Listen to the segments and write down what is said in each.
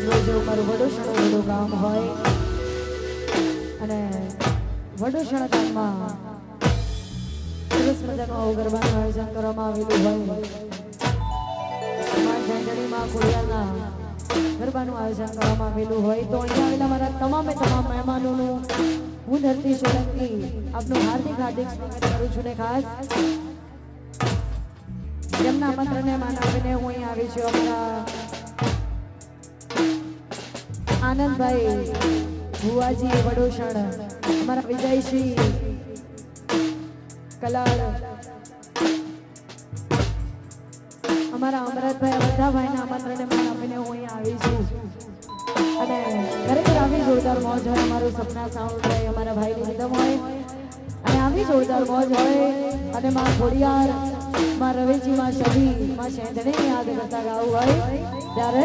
જેવું મારું ગામ હોય અને વડોસણ ગામમાં સરસ ગરબાનું આયોજન કરવામાં આવેલું હોય. માં ઝંડણીમાં ખોડિયારના ગરબાનું આયોજન કરવામાં આવેલું હોય. તો અહીંયા આવેલા મારા તમામે તમામ મહેમાનોનું હું ધરતી આપનું હાર્દિક હાર્દિક સ્વાગત કરું છું ને ખાસ. જેમના આમંત્રણને માન આપીને હું અહીં આવી છું અમારા આનંદભાઈ ભુવાજી વડોષણ અમારા વિજયશ્રી કલાળ અમારા અમરતભાઈ બધા ભાઈના આમંત્રણને માન આપીને હું અહીં આવી છું. અને ખરેખર આવી જોરદાર મોજ હોય, અમારું સપના સાઉન્ડ હોય, અમારા ભાઈની રીધમ હોય. અને આવી જોરદાર મોજ હોય, અને માં ખોડિયાર, માં રવેજી માં શબી માં શેંધણી યાદ કરતા ગાવું હોય, ત્યારે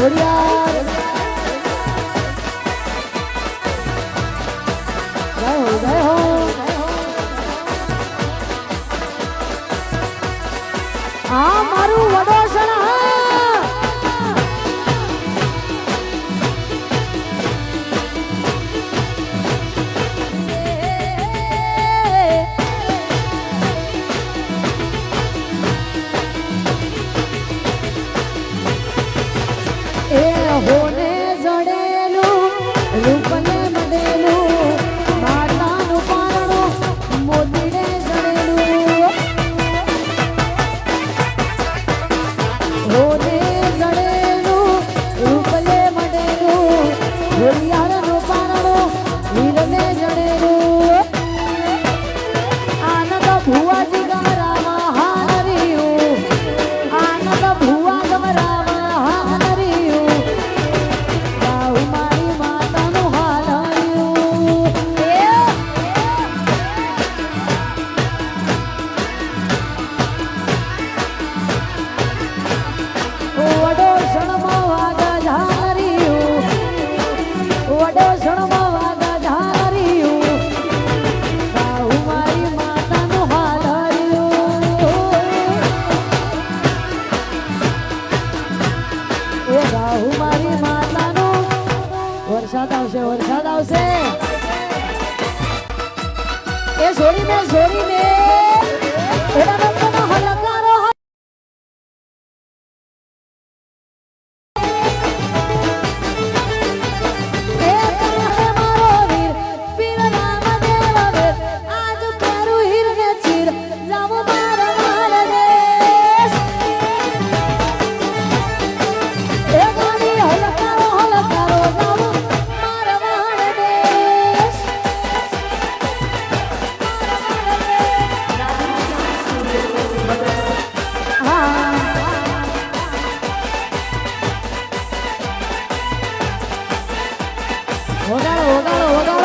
આ મારું વડોસણ એ ગાઉ મારી માતાનું. વરસાદ આવશે વરસાદ આવશે. એ છોડી એના રંગનો 我到了，我到了，我到了。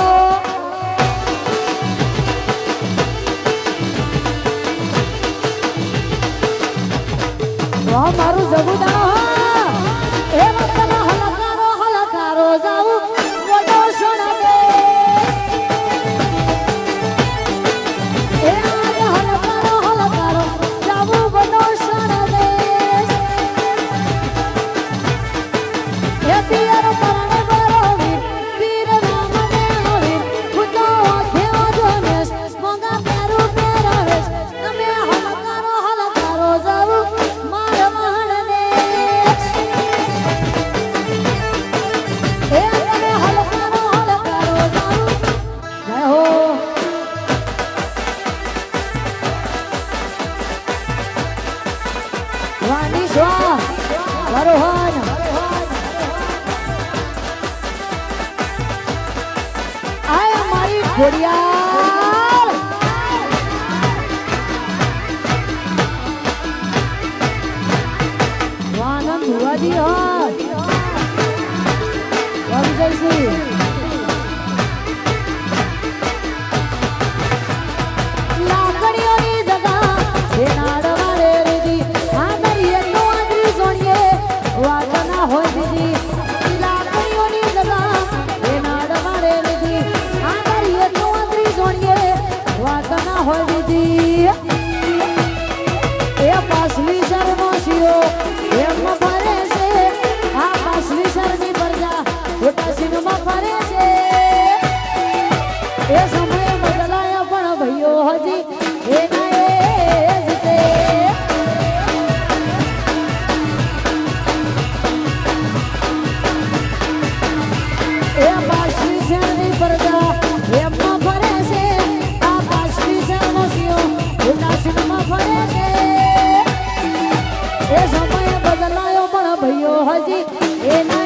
પણ ભાઈઓ હજી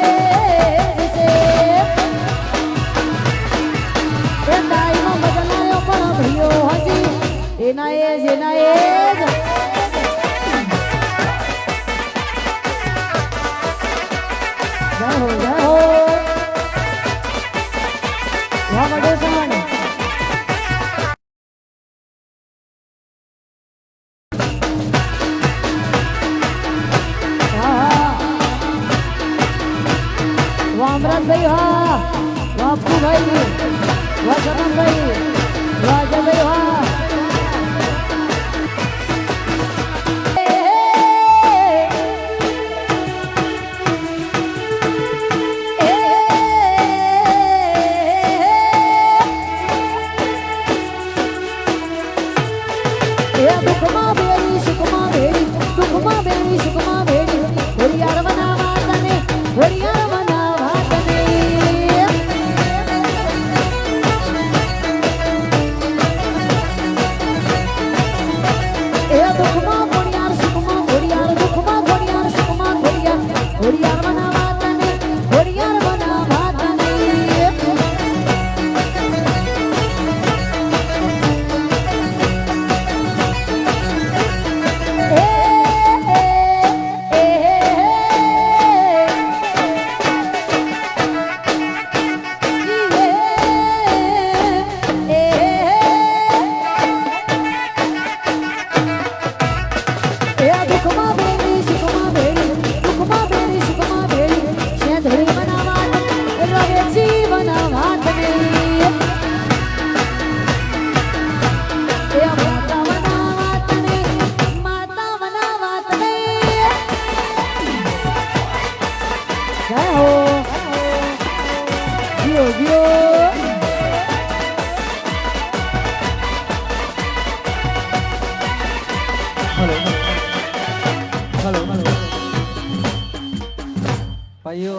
ભાઈઓ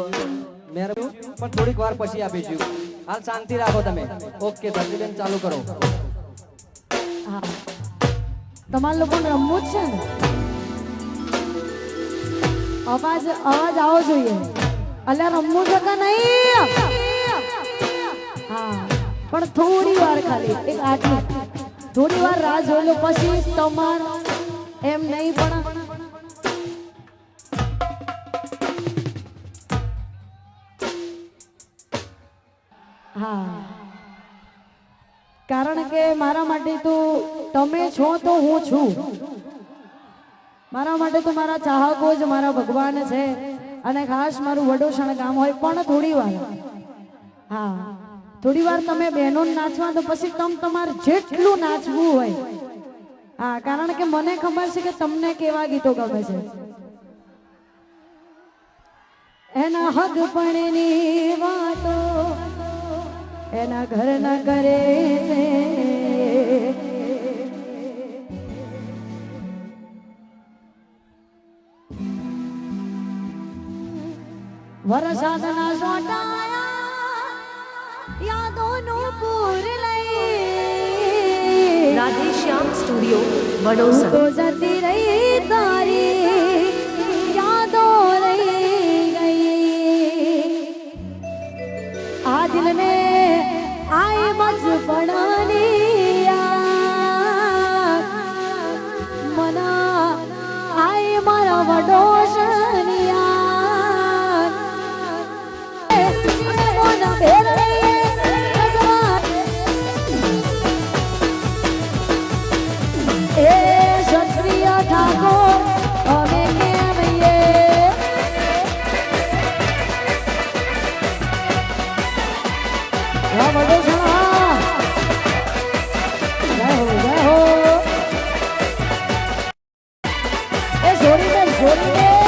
મેર પણ થોડીક વાર પછી આપીશું. હાલ શાંતિ રાખો તમે. ઓકે, ધરતીબેન, ચાલુ કરો. તમારે લોકોને રમવું જ છે ને? અવાજ અવાજ આવો જોઈએ. અલ્યા, રમવું છે કે નહીં? હા. પણ થોડી વાર ખાલી, એક આટલી. થોડી વાર રાહ જોઈ પછી તમાર એમ નહીં, પણ હા. કારણ કે મારા માટે તો તમે છો તો હું છું. મારા માટે તો મારા ચાહકો જ મારા ભગવાન છે. અને ખાસ મારું વડોસણ ગામ હોય પણ થોડી વાર. હા. થોડી વાર તમે બહેનો નાચવા તો પછી તમ તમારે જેટલું નાચવું હોય. હા, કારણ કે મને ખબર છે કે તમને કેવા ગીતો ગમે છે. એના હગપણની વાતો એના ઘર ના કરે છે. વરસાદના સોટાયા યાદોનું પૂર લઈ. રાધેશ્યામ સ્ટુડિયો વડોસર. જતી રહી તારી. Yeah.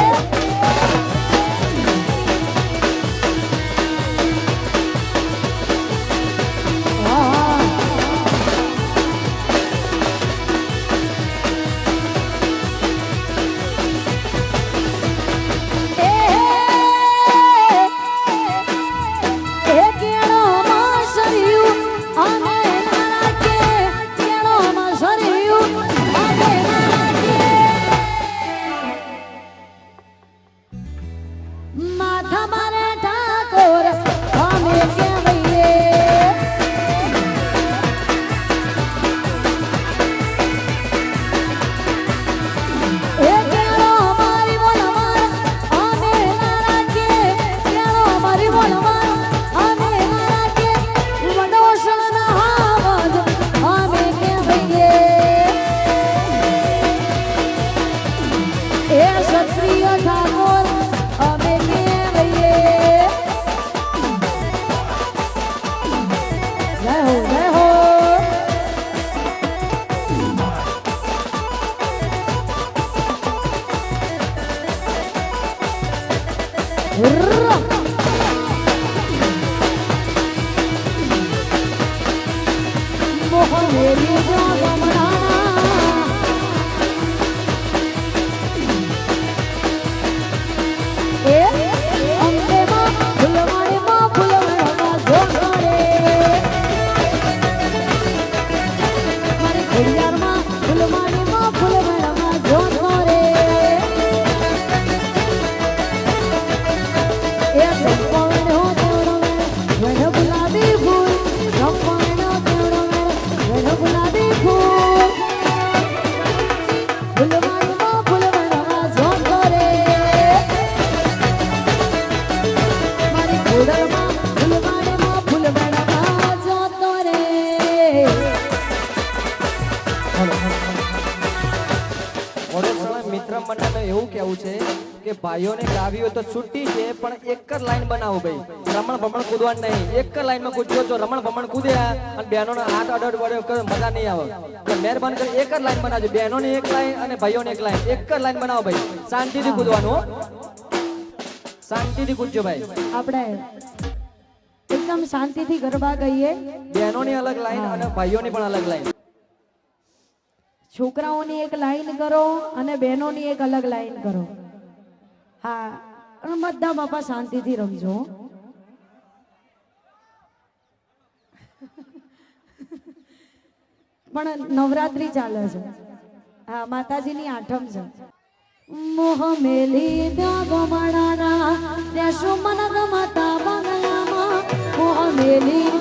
એવું કેવું છે કે ભાઈઓને ગાવી હોય તો છૂટી છે પણ એક જ લાઈન બનાવો ભાઈ. રમણ ભમણ કૂદવા નહીં. એક જ લાઈનમાં કૂદજો જો રમણ ભમણ કૂદ્યા અને બહેનોને હાથ અડડ કરે મજા નહીં આવે. તો મહેરબાની કરી એક જ લાઈન બનાવજો. બહેનોની એક લાઈન અને ભાઈઓની એક લાઈન. એક જ લાઈન બનાવો ભાઈ. શાંતિથી કૂદવાનું. શાંતિથી કૂદજો ભાઈ. આપણે એકદમ શાંતિથી ગરબા ગઈએ. બહેનોની અલગ લાઈન અને ભાઈઓની પણ અલગ લાઈન. છોકરાઓની એક લાઈન કરો અને બહેનોની એક અલગ લાઈન કરો. હા બધા બાપા શાંતિથી રમજો. પણ નવરાત્રી ચાલે છે. હા, માતાજીની આઠમ છે. મોહ મેલી ગમણાના ત્યાં શું મન ગમતા મોહ મેલી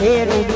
રૂડી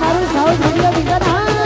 મારું સાઉથ વિડિયો વિઝન